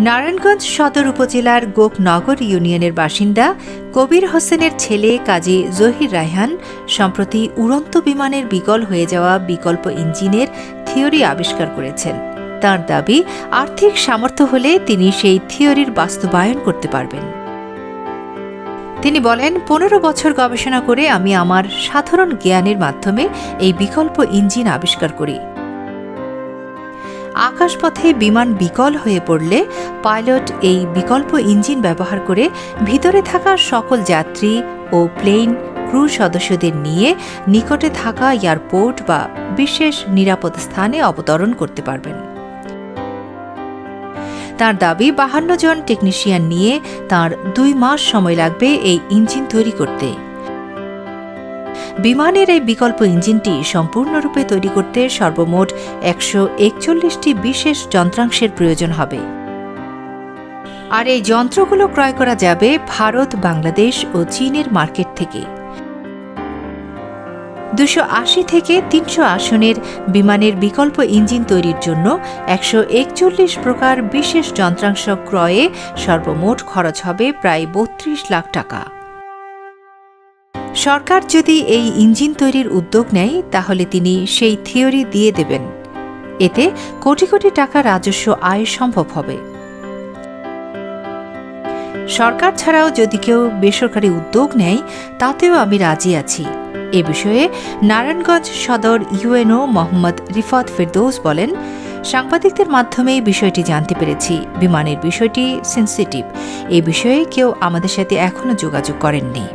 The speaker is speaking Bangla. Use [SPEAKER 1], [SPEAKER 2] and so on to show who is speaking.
[SPEAKER 1] নারায়ণগঞ্জ সদর উপজেলার গোপনগর ইউনিয়নের বাসিন্দা কবির হোসেনের ছেলে কাজী জহির রায়হান সম্প্রতি উড়ন্ত বিমানের বিকল হয়ে যাওয়া বিকল্প ইঞ্জিনের থিওরি আবিষ্কার করেছেন। তার দাবি, আর্থিক সামর্থ্য হলে তিনি সেই থিওরির বাস্তবায়ন করতে পারবেন। তিনি বলেন, পনেরো বছর গবেষণা করে আমি আমার সাধারণ জ্ঞানের মাধ্যমে এই বিকল্প ইঞ্জিন আবিষ্কার করি। আকাশপথে বিমান বিকল হয়ে পড়লে পাইলট এই বিকল্প ইঞ্জিন ব্যবহার করে ভিতরে থাকা সকল যাত্রী ও প্লেন ক্রু সদস্যদের নিয়ে নিকটে থাকা এয়ারপোর্ট বা বিশেষ নিরাপদ স্থানে অবতরণ করতে পারবেন। তার দাবি, বাহান্ন জন টেকনিশিয়ান নিয়ে তার দুই মাস সময় লাগবে এই ইঞ্জিন তৈরি করতে। বিমানের এই বিকল্প ইঞ্জিনটি সম্পূর্ণরূপে তৈরি করতে সর্বমোট একশো একচল্লিশটি বিশেষ যন্ত্রাংশের প্রয়োজন হবে। আর এই যন্ত্রগুলো ক্রয় করা যাবে ভারত, বাংলাদেশ ও চীনের মার্কেট থেকে। দুশো আশি থেকে তিনশো আসনের বিমানের বিকল্প ইঞ্জিন তৈরির জন্য একশো একচল্লিশ প্রকার বিশেষ যন্ত্রাংশ ক্রয়ে সর্বমোট খরচ হবে প্রায় বত্রিশ লাখ টাকা। সরকার যদি এই ইঞ্জিন তৈরির উদ্যোগ নেয়, তাহলে তিনি সেই থিওরি দিয়ে দেবেন। এতে কোটি কোটি টাকা রাজস্ব আয় সম্ভব হবে। সরকার ছাড়াও যদি কেউ বেসরকারি উদ্যোগ নেয়, তাতেও আমি রাজি আছি। এ বিষয়ে নারায়ণগঞ্জ সদর ইউএনও মোহাম্মদ রিফাত ফেরদৌস বলেন, সাংবাদিকদের মাধ্যমে বিষয়টি জানতে পেরেছি। বিমানের বিষয়টি সেন্সিটিভ এ বিষয়ে কেউ আমাদের সাথে এখনও যোগাযোগ করেননি।